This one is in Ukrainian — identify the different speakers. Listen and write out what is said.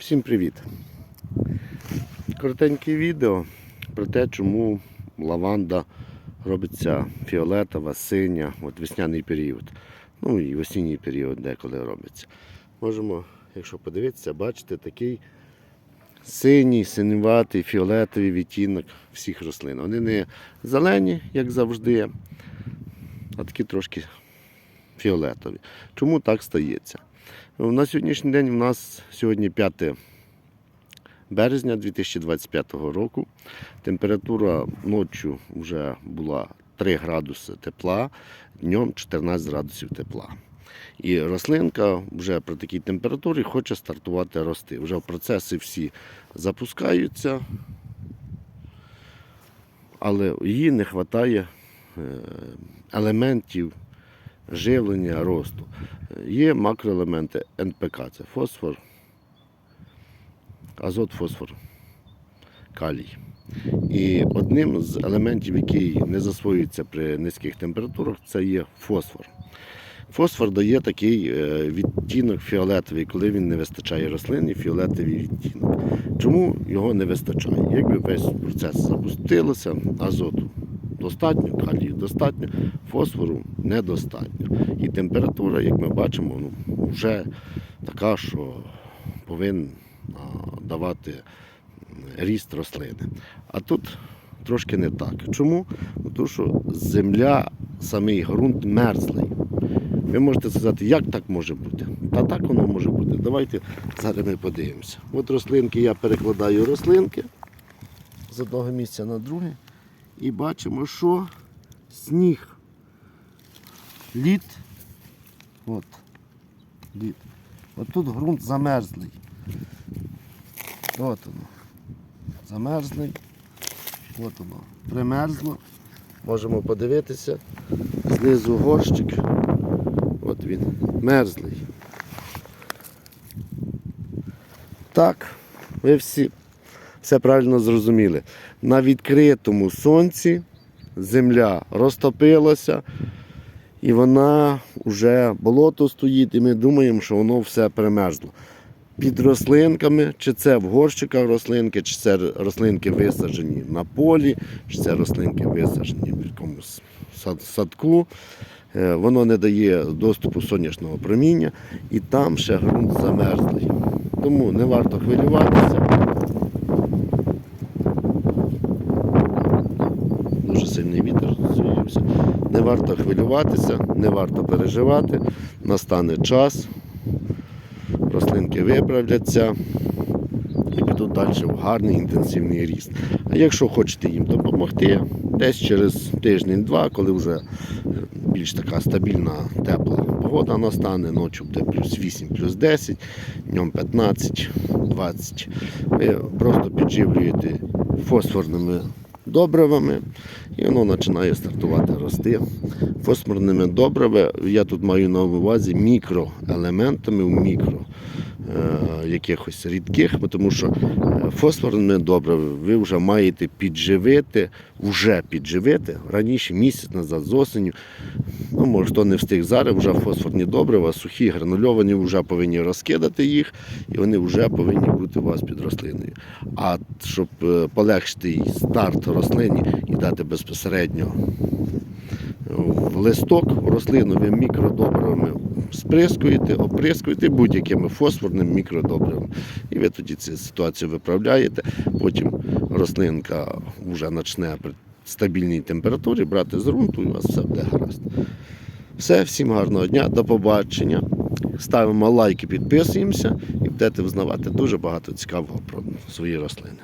Speaker 1: Всім привіт! Коротеньке відео про те, чому лаванда робиться фіолетова, синя, от весняний період. Ну і осінній період деколи робиться. Можемо, якщо подивитися, бачити такий синій, синюватий, фіолетовий відтінок всіх рослин. Вони не зелені, як завжди, а такі трошки фіолетові. Чому так стається? На сьогоднішній день у нас сьогодні 5 березня 2025 року. Температура ночі вже була 3 градуси тепла, днем 14 градусів тепла. І рослинка вже при такій температурі хоче стартувати рости. Вже процеси всі запускаються, але їй не вистачає елементів живлення росту. Є макроелементи НПК, це фосфор, азот, фосфор, калій. І одним з елементів, який не засвоюється при низьких температурах, це є фосфор. Фосфор дає такий е, відтінок фіолетовий, коли він не вистачає рослині, фіолетовий відтінок. Чому його не вистачає? Якби весь процес запустилося, азоту достатньо, калію достатньо, фосфору недостатньо. І температура, як ми бачимо, ну, вже така, що повинна давати ріст рослини. А тут трошки не так. Чому? Ну, Тому що земля, самий ґрунт мерзлий. Ви можете сказати, як так може бути? Та так воно може бути. Давайте зараз ми подивимося. От рослинки, я перекладаю рослинки з одного місця на друге. І бачимо, що сніг, лід. От, лід. От тут ґрунт замерзлий. От воно. Замерзлий. От воно. Примерзло. Можемо подивитися. Знизу горщик. От він. Мерзлий. Так, ви всі все правильно зрозуміли. На відкритому сонці земля розтопилася і вона вже болото стоїть, і ми думаємо, що воно все перемерзло. Під рослинками, чи це в горщиках рослинки, чи це рослинки висаджені на полі, чи це рослинки висаджені в якомусь садку. Е, Воно не дає доступу сонячного проміння і там ще ґрунт замерзлий. Тому не варто хвилюватися. Не варто хвилюватися, не варто переживати. Настане час, рослинки виправляться і підуть далі в гарний інтенсивний ріст. А якщо хочете їм допомогти, десь через тиждень-два, коли вже е, більш така стабільна тепла погода настане, ночі буде плюс 8, плюс 10, днем 15, 20. Ви просто підживлюєте фосфорними добривами, і воно починає стартувати рости. Фосфорними добривами я тут маю на увазі мікроелементами в мікро е, якихось рідких, тому що е, фосфорними добривами ви вже маєте підживити, вже підживити раніше місяць назад з осеню. Ну, може, хто не встиг зараз, вже фосфорні добрива, сухі, гранульовані, вже повинні розкидати їх, і вони вже повинні бути у вас під рослиною. А щоб е, полегшити старт рослині і дати безпосередньо в листок, в рослину ви мікродобривами сприскуєте, оприскуєте будь-якими фосфорними мікродобривами. І ви тоді цю ситуацію виправляєте. Потім рослинка вже почне при стабільній температурі брати з ґрунту, і у вас все буде гаразд. Все, всім гарного дня, до побачення. Ставимо лайки, підписуємося і будете взнавати дуже багато цікавого про свої рослини.